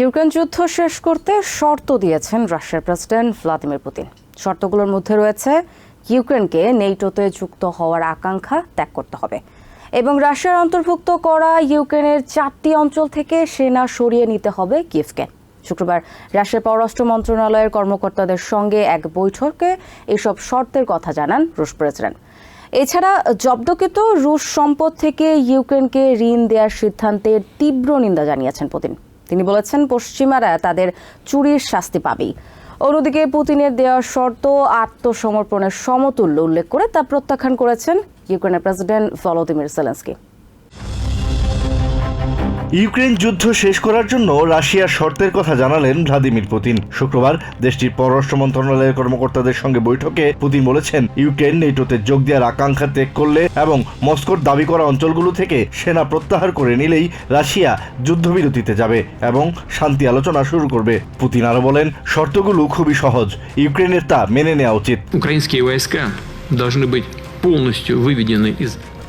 Ukraine যুদ্ধ শেষ করতে শর্ত দিয়েছেন রাশিয়ার প্রেসিডেন্ট ভ্লাদিমির পুতিন। শর্তগুলোর মধ্যে রয়েছে, ইউক্রেনকে নেইটোতে যুক্ত হওয়ার আকাঙ্ক্ষা ত্যাগ করতে হবে এবং রাশিয়ার অন্তর্ভুক্ত করা ইউক্রেনের চারটি অঞ্চল থেকে সেনা সরিয়ে নিতে হবে কিয়েভকে। শুক্রবার রাশিয়ার পররাষ্ট্র মন্ত্রণালয়ের কর্মকর্তাদের সঙ্গে এক বৈঠকে এসব শর্তের কথা জানান রুশ প্রেসিডেন্ট। এছাড়া জব্দকৃত রুশ সম্পদ থেকে ইউক্রেনকে ঋণ দেওয়ার সিদ্ধান্তের তীব্র নিন্দা জানিয়েছেন পুতিন। তিনি বলেছেন, পশ্চিমারা তাদের চুরির শাস্তি পাবেই। অন্যদিকে পুতিনের দেওয়া শর্ত, আত্মসমর্পণের সমতুল্য উল্লেখ করে তা প্রত্যাখ্যান করেছেন ইউক্রেনের প্রেসিডেন্ট ভলোদিমির সেলেন্সকি। ইউক্রেন যুদ্ধ শেষ করার জন্য রাশিয়ার শর্তের কথা জানালেন ভ্লাদিমির পুতিন। শুক্রবার দেশটির পররাষ্ট্র মন্ত্রণালয়ের কর্মকর্তাদের সঙ্গে বৈঠকে পুতিন বলেছেন ইউক্রেন নেটোতে যোগ দেওয়ার আকাঙ্ক্ষা ত্যাগ করলে এবং মস্কোর দাবি করা অঞ্চলগুলো থেকে সেনা প্রত্যাহার করে নিলেই রাশিয়া যুদ্ধবিরতিতে যাবে এবং শান্তি আলোচনা শুরু করবে। পুতিন আরও বলেন শর্তগুলো খুবই সহজ ইউক্রেনের তা মেনে নেওয়া উচিত।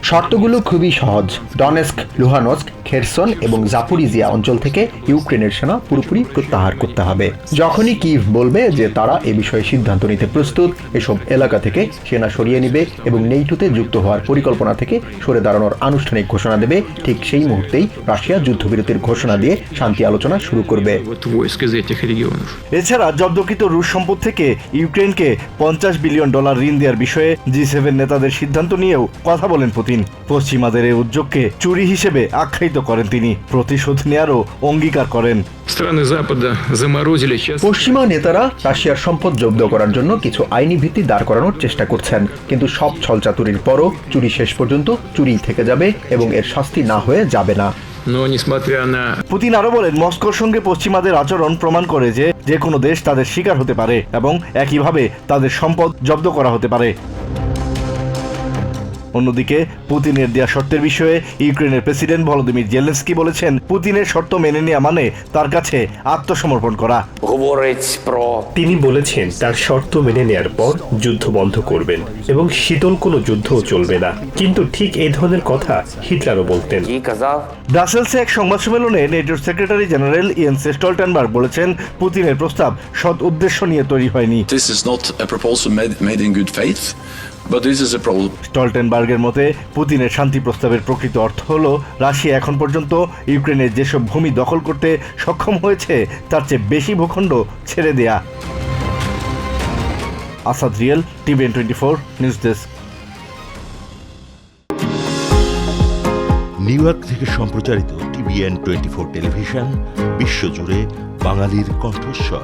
শর্তগুলো খুবই সহজ ডনেস্ক লুহানস্ক খেরসন এবং জাপুরিজিয়া অঞ্চল থেকে ইউক্রেনের সেনা পুরোপুরি প্রত্যাহার করতে হবে। যখনই কিভ বলবে যে তারা এ বিষয়ে সিদ্ধান্ত নিতে প্রস্তুত, এসব এলাকা থেকে সেনা সরিয়ে নিবে এবং নেইটুতে যুক্ত হওয়ার পরিকল্পনা থেকে সরে দাঁড়ানোর আনুষ্ঠানিক ঘোষণা দেবে। ঠিক সেই মুহূর্তেই রাশিয়া যুদ্ধবিরতির ঘোষণা দিয়ে শান্তি আলোচনা শুরু করবে। এছাড়া জব্দকৃত রুশ সম্পদ থেকে ইউক্রেনকে পঞ্চাশ বিলিয়ন ডলার ঋণ দেওয়ার বিষয়ে জি সেভেন নেতাদের সিদ্ধান্ত নিয়েও কথা বলেন পুতিন। পশ্চিমাদের এই উদ্যোগকে চুরি হিসেবে আখ্যায়িত উদ্ধৃত করেন তিনি। প্রতিশোধ নেয়ারও অঙ্গীকার করেন। পশ্চিমা নেতারা রাশিয়ার সম্পদ জব্দ করার জন্য কিছু আইনি ভিত্তি দাঁড় করানোর চেষ্টা করছেন। কিন্তু সব ছলচাতুরির পরও চুরি শেষ পর্যন্ত চুরি থেকে যাবে এবং এর শাস্তি না হয়ে যাবে না। পুতিন আরও বলেন মস্কোর সঙ্গে পশ্চিমাদের আচরণ প্রমাণ করে যে যে কোনো দেশ তাদের শিকার হতে পারে এবং একইভাবে তাদের সম্পদ জব্দ করা হতে পারে। অন্যদিকে পুতিনের দেওয়া শর্তের বিষয়ে ইউক্রেনের প্রেসিডেন্ট ভলোদিমির জেলেন্সকি বলেছেন পুতিনের শর্ত মেনে নেওয়া মানে তার কাছে আত্মসমর্পণ করা। তিনি বলেছেন তার শর্ত মেনে নেয়ার পর যুদ্ধ বন্ধ করবেন এবং শীতল কোনো যুদ্ধ চলবে না। কিন্তু ঠিক এই ধরনের কথা হিটলারও বলতেন। ব্রাসেলসে এক সংবাদ সম্মেলনে নেটোর সেক্রেটারি জেনারেল ইয়েন স্টলটেনবার্গ বলেছেন পুতিনের প্রস্তাব সৎ উদ্দেশ্য নিয়ে তৈরি হয়নি। But this is a pro- স্টলটেনবার্গের মতে পুতিনের শান্তি প্রস্তাবের প্রকৃত অর্থ হল রাশিয়া এখন পর্যন্ত ইউক্রেনের যেসব ভূমি দখল করতে সক্ষম হয়েছে তার চেয়ে বেশি ভূখণ্ড ছেড়ে দেয়া। Asad real TVN twenty four news desk. New York থেকে সম্প্রচারিত টিভিএন টোয়েন্টি ফোর টেলিভিশন বিশ্বজুড়ে বাঙালির কণ্ঠস্বর।